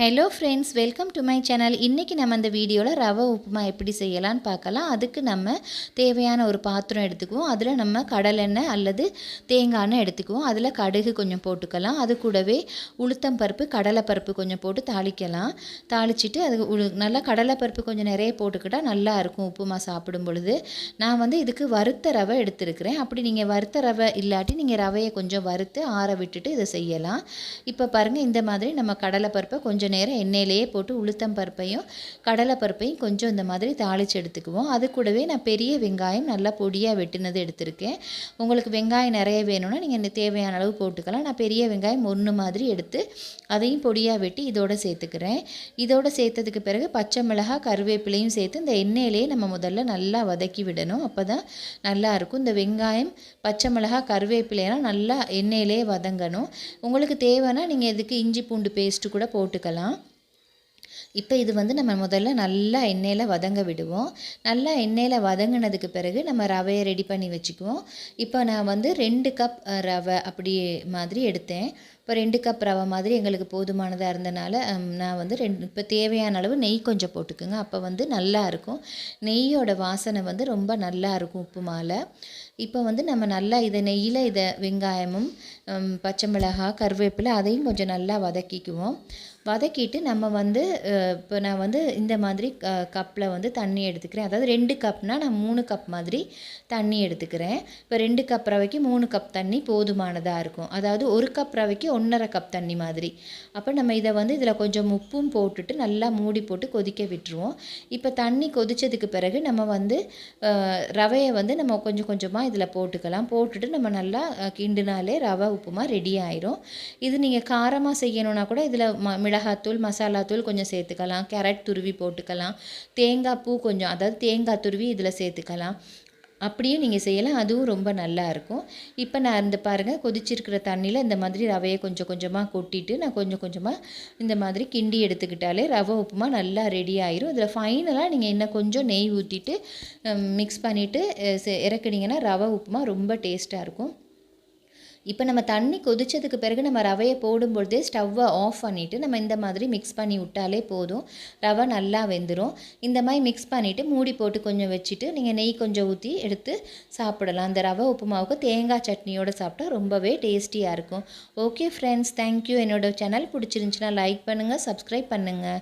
Hello friends welcome to my channel இன்றைக்கி நம்ம இந்த வீடியோவில் ரவை உப்புமா எப்படி செய்யலான்னு பார்க்கலாம். அதுக்கு நம்ம தேவையான ஒரு பாத்திரம் எடுத்துக்குவோம். அதில் நம்ம கடலெண்ணெய் அல்லது தேங்காய் எண்ணெய் எடுத்துக்குவோம். அதில் கடுகு கொஞ்சம் போட்டுக்கலாம். அது கூடவே உளுத்தம் பருப்பு கடலைப்பருப்பு கொஞ்சம் போட்டு தாளிக்கலாம். தாளிச்சிட்டு அது உளு நல்லா கடலைப்பருப்பு கொஞ்சம் நிறைய போட்டுக்கிட்டால் நல்லா இருக்கும் உப்புமா சாப்பிடும் பொழுது. நான் வந்து இதுக்கு வறுத்த ரவை எடுத்துருக்கிறேன். அப்படி நீங்கள் வறுத்த ரவை இல்லாட்டி நீங்கள் ரவையை கொஞ்சம் வறுத்து ஆற விட்டுட்டு இதை செய்யலாம். இப்போ பாருங்கள் இந்த மாதிரி நம்ம கடலைப்பருப்பை கொஞ்சம் கொஞ்சம் நேரம் எண்ணெயிலேயே போட்டு உளுத்தம் பருப்பையும் கடலை பருப்பையும் கொஞ்சம் இந்த மாதிரி தாளித்து எடுத்துக்குவோம். அது கூடவே நான் பெரிய வெங்காயம் நல்லா பொடியாக வெட்டினது எடுத்திருக்கேன். உங்களுக்கு வெங்காயம் நிறைய வேணும்னா நீங்கள் தேவையான அளவு போட்டுக்கலாம். நான் பெரிய வெங்காயம் ஒன்று மாதிரி எடுத்து அதையும் பொடியாக வெட்டி இதோட சேர்த்துக்கிறேன். இதோட சேர்த்ததுக்கு பிறகு பச்சை மிளகாய் கருவேப்பிலையும் சேர்த்து இந்த எண்ணெயிலேயே நம்ம முதல்ல நல்லா வதக்கி விடணும். அப்போ தான் நல்லாயிருக்கும் இந்த வெங்காயம் பச்சை மிளகாய் கருவேப்பிலையெல்லாம் நல்லா எண்ணெயிலே வதங்கணும். உங்களுக்கு தேவைன்னா நீங்கள் இதுக்கு இஞ்சி பூண்டு பேஸ்ட்டு கூட போட்டுக்கலாம். இப்போ இது வந்து நம்ம முதல்ல நல்லா எண்ணெயில் வதங்க விடுவோம். நல்லா எண்ணெயில் வதங்கினதுக்கு பிறகு நம்ம ரவையை ரெடி பண்ணி வச்சுக்குவோம். இப்போ நான் வந்து ரெண்டு கப் ரவை அப்படி மாதிரி எடுத்தேன். இப்போ ரெண்டு கப் ரவை மாதிரி எங்களுக்கு போதுமானதாக இருந்தனால நான் வந்து ரெண்டு இப்போ தேவையான அளவு நெய் கொஞ்சம் போட்டுக்குங்க. அப்போ வந்து நல்லா இருக்கும். நெய்யோட வாசனை வந்து ரொம்ப நல்லா இருக்கும் உப்புமாவில் இப்போ வந்து நம்ம நல்லா இதை நெய்யில் இதை வெங்காயமும் பச்சை மிளகாய் கருவேப்பிலை அதையும் கொஞ்சம் நல்லா வதக்கிக்குவோம். வதக்கிட்டு நம்ம வந்து இப்போ நான் வந்து இந்த மாதிரி க கப்பில் வந்து தண்ணி எடுத்துக்கிறேன். அதாவது ரெண்டு கப்னால் நான் மூணு கப் மாதிரி தண்ணி எடுத்துக்கிறேன். இப்போ ரெண்டு கப் ரவைக்கு மூணு கப் தண்ணி போதுமானதாக இருக்கும். அதாவது ஒரு கப் ரவைக்கு ஒன்றரை கப் தண்ணி மாதிரி. அப்போ நம்ம இதை வந்து இதில் கொஞ்சம் உப்பும் போட்டுட்டு நல்லா மூடி போட்டு கொதிக்க விட்டுருவோம். இப்போ தண்ணி கொதித்ததுக்கு பிறகு நம்ம வந்து ரவையை வந்து நம்ம கொஞ்சம் கொஞ்சமாக இதில் போட்டுக்கலாம். போட்டுட்டு நம்ம நல்லா கிண்டுனாலே ரவை உப்புமா ரெடி ஆயிரும். இது நீங்கள் காரமாக செய்யணும்னா கூட இதில் ம மிளகாத்தூள் மசாலாத்தூள் கொஞ்சம் சேர்த்துக்கலாம். கேரட் துருவி போட்டுக்கலாம். தேங்காய் பூ கொஞ்சம் அதாவது தேங்காய் துருவி இதில் சேர்த்துக்கலாம். அப்படியும் நீங்கள் செய்யலாம். அதுவும் ரொம்ப நல்லா இருக்கும். இப்போ நான் இந்த பாருங்கள் கொதிச்சிருக்கிற தண்ணியில் இந்த மாதிரி ரவையை கொஞ்சம் கொஞ்சமாக கொட்டிட்டு நான் கொஞ்சம் கொஞ்சமாக இந்த மாதிரி கிண்டி எடுத்துக்கிட்டாலே ரவை உப்புமா நல்லா ரெடி ஆயிரும். இதில் ஃபைனலாக நீங்கள் இன்னும் கொஞ்சம் நெய் ஊற்றிட்டு மிக்ஸ் பண்ணிவிட்டு இறக்குனீங்கன்னா ரவை உப்புமா ரொம்ப டேஸ்ட்டாக இருக்கும். இப்போ நம்ம தண்ணி கொதிச்சதுக்கு பிறகு நம்ம ரவையை போடும்பொழுதே ஸ்டவ்வை ஆஃப் பண்ணிவிட்டு நம்ம இந்த மாதிரி மிக்ஸ் பண்ணி விட்டாலே போதும். ரவை நல்லா வெந்துடும் இந்த மாதிரி மிக்ஸ் பண்ணிவிட்டு மூடி போட்டு கொஞ்சம் வச்சுட்டு நீங்கள் நெய் கொஞ்சம் ஊற்றி எடுத்து சாப்பிடலாம். அந்த ரவை உப்புமாவுக்கு தேங்காய் சட்னியோடு சாப்பிட்டா ரொம்பவே டேஸ்டியாக இருக்கும். ஓகே ஃப்ரெண்ட்ஸ் தேங்க்யூ என்னோட சேனல் பிடிச்சிருந்துச்சுன்னா லைக் பண்ணுங்கள் சப்ஸ்கிரைப் பண்ணுங்கள்